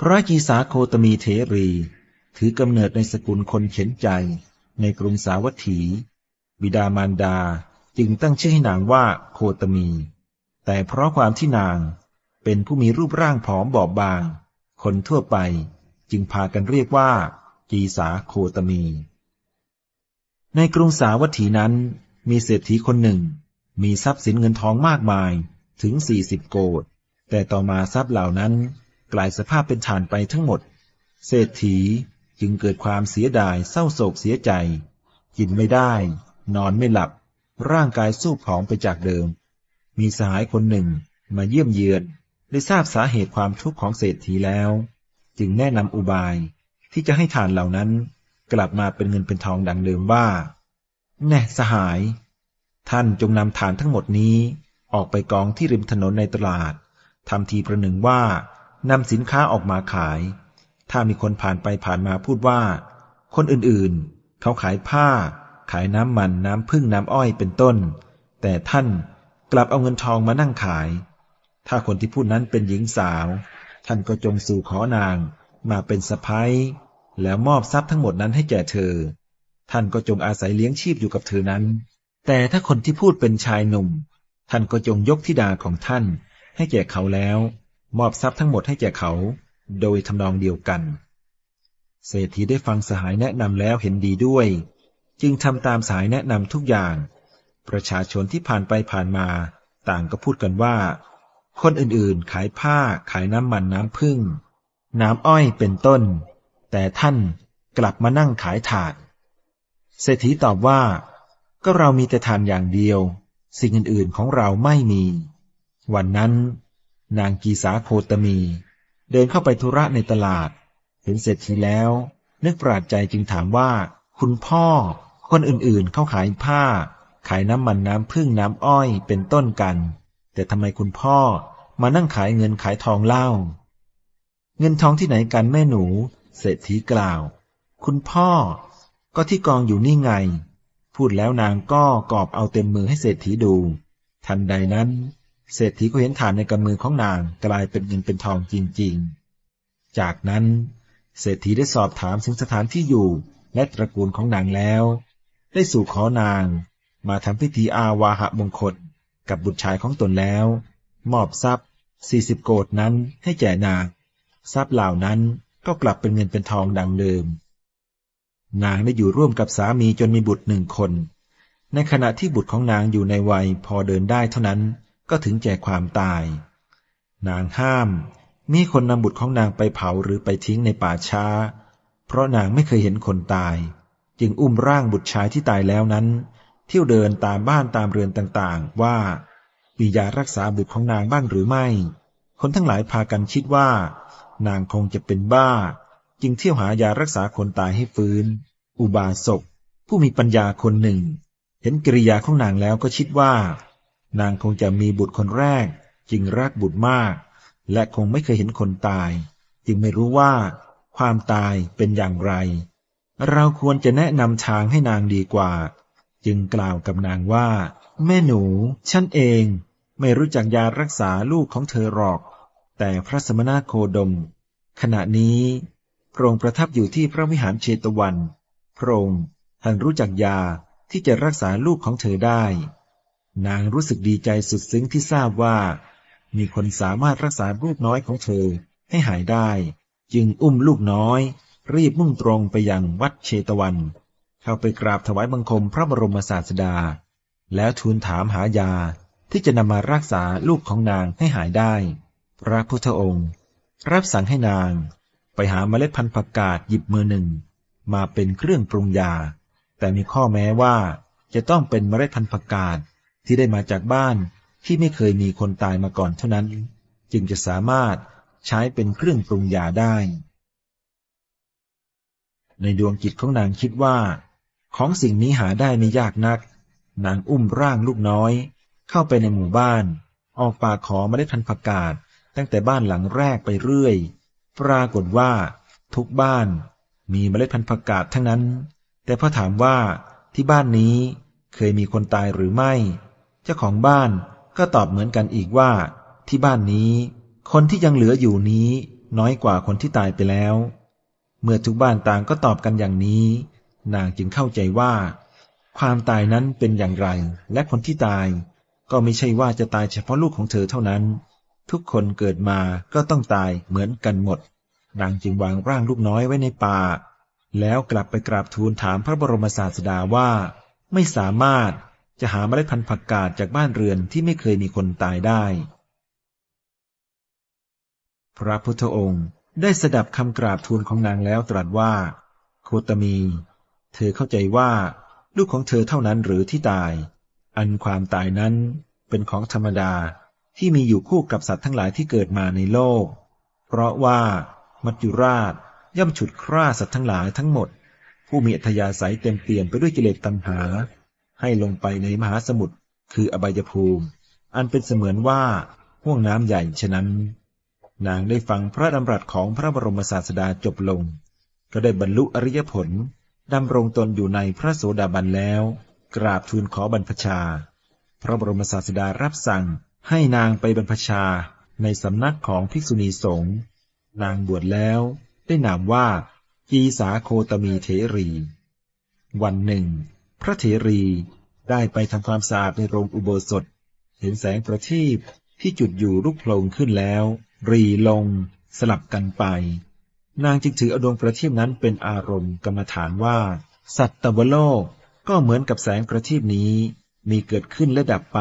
พระกีสาโคตมีเทรี ถือกำเนิดในสกุลคนเข็นใจในกรุงสาวัตถี บิดามารดาจึงตั้งชื่อให้นางว่าโคตมี แต่เพราะความที่นางเป็นผู้มีรูปร่างผอมบอบบาง คนทั่วไปจึงพากันเรียกว่า กีสาโคตมี ในกรุงสาวัตถีนั้นมีเศรษฐีคนหนึ่ง มีทรัพย์สินเงินทองมากมายถึงสี่สิบโกดแต่ต่อมาทรัพย์เหล่านั้น กลายสภาพเป็นฐานไปทั้งหมด เศรษฐีจึงเกิดความเสียดายเศร้าโศกเสียใจ กินไม่ได้ นอนไม่หลับ ร่างกายสู้ผอมไปจากเดิม มีสหายคนหนึ่งมาเยี่ยมเยือนได้ทราบสาเหตุความทุกข์ของเศรษฐีแล้ว จึงแนะนำอุบายที่จะให้ทานเหล่านั้นกลับมาเป็นเงินเป็นทองดังเดิมว่า แน่สหาย ท่านจงนำฐานทั้งหมดนี้ออกไปกองที่ริมถนนในตลาดทำทีประหนึ่งว่า นำสินค้าออกมาขาย ถ้ามีคนผ่านไปผ่านมาพูดว่า คนอื่นๆ เขาขายผ้า ขายน้ำมันน้ำพึ่งน้ำอ้อยเป็นต้น แต่ท่านกลับเอาเงินทองมานั่งขาย ถ้าคนที่พูดนั้นเป็นหญิงสาว ท่านก็จงสู่ขอนางมาเป็นสะพ้ายแล้วมอบทรัพย์ทั้งหมดนั้นให้แก่เธอ ท่านก็จงอาศัยเลี้ยงชีพอยู่กับเธอนั้น แต่ถ้าคนที่พูดเป็นชายหนุ่ม ท่านก็จงยกธิดาของท่านให้แก่เขาแล้ว มอบทรัพย์ทั้งหมดให้แก่เขา โดยทำนองเดียวกัน เศรษฐีได้ฟังสหายแนะนำแล้วเห็นดีด้วย จึงทำตามสายแนะนำทุกอย่าง ประชาชนที่ผ่านไปผ่านมาต่างก็พูดกันว่า คนอื่นๆ ขายผ้าขายน้ำมันน้ำพึ่ง น้ำอ้อยเป็นต้น แต่ท่านกลับมานั่งขายถาดเศรษฐีตอบว่า ก็เรามีแต่ทานอย่างเดียว สิ่งอื่นๆของเราไม่มี วันนั้น นางกีสาโคตมี เดินเข้าไปธุระในตลาด เห็นเศรษฐีแล้ว นึกปราดใจจึงถามว่า คุณพ่อ คนอื่นๆ เขาขายผ้า ขายน้ำมันน้ำพึ่งน้ำอ้อยเป็นต้นกัน แต่ทำไมคุณพ่อมานั่งขายเงินขายทองเล่า เงินทองที่ไหนกันแม่หนู เศรษฐีกล่าว คุณพ่อ ก็ที่กองอยู่นี่ไง พูดแล้วนางก็กอบเอาเต็มมือให้เศรษฐีดู ทันใดนั้น เศรษฐีก็เห็นฐานในกำมือของนางกลายเป็นเงินเป็นทองจริงๆ จากนั้นเศรษฐีได้สอบถามถึงสถานที่อยู่และตระกูลของนางแล้ว ได้สู่ขอนาง มาทำพิธีอาวาหะมงคลกับบุตรชายของตนแล้ว มอบทรัพย์สี่สิบโกดนั้นให้แก่นาง ทรัพย์เหล่านั้นก็กลับเป็นเงินเป็นทองดังเดิม นางได้อยู่ร่วมกับสามีจนมีบุตรหนึ่งคน ในขณะที่บุตรของนางอยู่ในวัยพอเดินได้เท่านั้น ก็ถึงแก่ความตาย นางห้าม มีคนนำบุตรของนางไปเผาหรือไปทิ้งในป่าช้า เพราะนางไม่เคยเห็นคนตาย จึงอุ้มร่างบุตรชายที่ตายแล้วนั้น เที่ยวเดินตามบ้านตามเรือนต่างๆ ว่ามียารักษาบุตรของนางบ้างหรือไม่ คนทั้งหลายพากันคิดว่า นางคงจะเป็นบ้า จึงเที่ยวหายารักษาคนตายให้ฟื้น อุบาสกผู้มีปัญญาคนหนึ่ง เห็นกิริยาของนางแล้วก็คิดว่า นางคงจะมีบุตรคนแรก จึงรักบุตรมาก และคงไม่เคยเห็นคนตาย จึงไม่รู้ว่า ความตายเป็นอย่างไร เราควรจะแนะนำทางให้นางดีกว่า จึงกล่าวกับนางว่า แม่หนู ฉันเอง ไม่รู้จักยารักษาลูกของเธอหรอก แต่พระสมณโคดม ขณะนี้พระองค์ประทับอยู่ที่พระวิหารเชตวัน พระองค์ท่านรู้จักยาที่จะรักษาลูกของเธอได้ นางรู้สึกดีใจสุดซึ้งที่ทราบว่า มีคนสามารถรักษาลูกน้อยของเธอให้หายได้ จึงอุ้มลูกน้อย รีบมุ่งตรงไปยังวัดเชตวัน เข้าไปกราบถวายบังคมพระบรมศาสดา แล้วทูลถามหายาที่จะนำมารักษาลูกของนางให้หายได้ พระพุทธองค์ รับสั่งให้นาง ไปหาเมล็ดพันธุ์ผักกาดหยิบมือหนึ่ง มาเป็นเครื่องปรุงยา แต่มีข้อแม้ว่าจะต้องเป็นเมล็ดพันธุ์ผักกาด ที่ได้มาจากบ้านที่ไม่เคยมีคนตายมาก่อนเท่านั้น จึงจะสามารถใช้เป็นเครื่องปรุงยาได้ ในดวงจิตของนางคิดว่า ของสิ่งนี้หาได้ไม่ยากนัก นางอุ้มร่างลูกน้อย เข้าไปในหมู่บ้าน ออกปากขอเมล็ดพันธุ์ผักกาดตั้งแต่บ้านหลังแรกไปเรื่อย ปรากฏว่า ทุกบ้านมีเมล็ดพันธุ์ผักกาดทั้งนั้น แต่พอถามว่าที่บ้านนี้เคยมีคนตายหรือไม่ เจ้าของบ้านก็ตอบเหมือนกันอีกว่า ที่บ้านนี้ คนที่ยังเหลืออยู่นี้ น้อยกว่าคนที่ตายไปแล้ว เมื่อทุกบ้านต่างก็ตอบกันอย่างนี้ นางจึงเข้าใจว่า ความตายนั้นเป็นอย่างไร และคนที่ตาย ก็ไม่ใช่ว่าจะตายเฉพาะลูกของเธอเท่านั้น ทุกคนเกิดมาก็ต้องตายเหมือนกันหมด นางจึงวางร่างลูกน้อยไว้ในป่า แล้วกลับไปกราบทูลถามพระบรมศาสดาว่า ไม่สามารถ จะหาเมล็ดพันธุ์ผักกาดจากบ้านเรือนที่ไม่เคยมีคนตายได้ พระพุทธองค์ได้สดับคำกราบทูลของนางแล้วตรัสว่า โคตมี เธอเข้าใจว่า ลูกของเธอเท่านั้นหรือที่ตาย อันความตายนั้นเป็นของธรรมดาที่มีอยู่คู่กับสัตว์ทั้งหลายที่เกิดมาในโลก เพราะว่า มัจจุราชย่อมฉุดคร่าสัตว์ทั้งหลายทั้งหมด ผู้มีอัธยาศัยเต็มเปี่ยมไปด้วยกิเลสตัณหา ให้ลงไปในมหาสมุทรคืออบายภูมิ อันเป็นเสมือนว่าห่วงน้ำใหญ่ฉะนั้น นางได้ฟังพระดำรัสของพระบรมศาสดาจบลง ก็ได้บรรลุอริยผลดำรงตนอยู่ในพระโสดาบันแล้ว กราบทูลขอบรรพชา พระบรมศาสดารับสั่งให้นางไปบรรพชาในสำนักของภิกษุณีสงฆ์นางบวชแล้วได้นามว่า กีสาโคตมีเถรี วันหนึ่ง พระเถรีได้ไปทำความสะอาดในโรงอุโบสถ เห็นแสงประทีปที่จุดอยู่ลุกโผล่ขึ้นแล้ว รีลง สลับกันไป นางจึงถือเอาดวงประทีปนั้นเป็นอารมณ์กรรมฐานว่า สัตตวโลกก็เหมือนกับแสงประทีปนี้ มีเกิดขึ้นและดับไป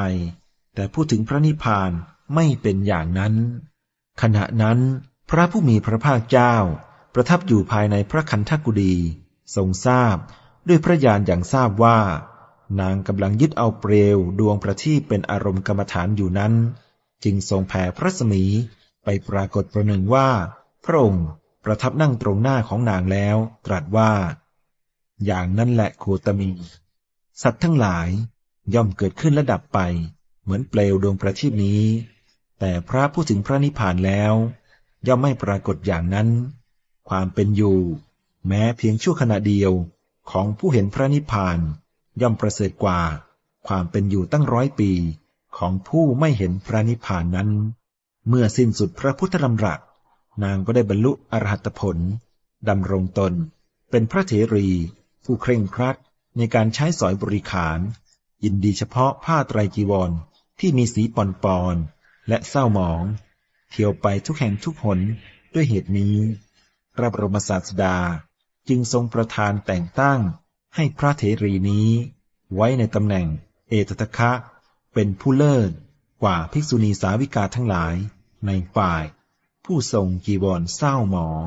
แต่พูดถึงพระนิพพานไม่เป็นอย่างนั้น ขณะนั้น พระผู้มีพระภาคเจ้า ประทับอยู่ภายในพระคันธกุฎีทรงทราบ ด้วยพระญาณอย่างทราบว่า นางกำลังยึดเอาเปลวดวงประทีปเป็นอารมณ์กรรมฐานอยู่นั้น จึงทรงแผ่พระสมีไปปรากฏประหนึ่งว่า พระองค์ประทับนั่งตรงหน้าของนางแล้ว ตรัสว่า อย่างนั้นแหละโคตมี สัตว์ทั้งหลายย่อมเกิดขึ้นและดับไป เหมือนเปลวดวงประทีปนี้ แต่พระผู้ถึงพระนิพพานแล้ว ย่อมไม่ปรากฏอย่างนั้น ความเป็นอยู่ แม้เพียงชั่วขณะเดียว ของผู้เห็นพระนิพพานย่อมประเสริฐกว่า ความเป็นอยู่ตั้งร้อยปีของผู้ไม่เห็นพระนิพพานนั้น เมื่อสิ้นสุดพระพุทธดำรัสนางก็ได้บรรลุอรหัตผลดำรงตน เป็นพระเถรี ผู้เคร่งครัดในการใช้สอยบริขาร ยินดีเฉพาะผ้าไตรจีวรที่มีสีปอนปอนและเศร้าหมอง เที่ยวไปทุกแห่งทุกหนด้วยเหตุนี้พระบรมศาสดา จึงทรงประทานแต่งตั้งให้พระเถรีนี้ ไว้ในตำแหน่งเอตตะคะ เป็นผู้เลิศกว่าภิกษุณีสาวิกาทั้งหลายในฝ่าย ผู้ทรงกีวรเศร้าหมอง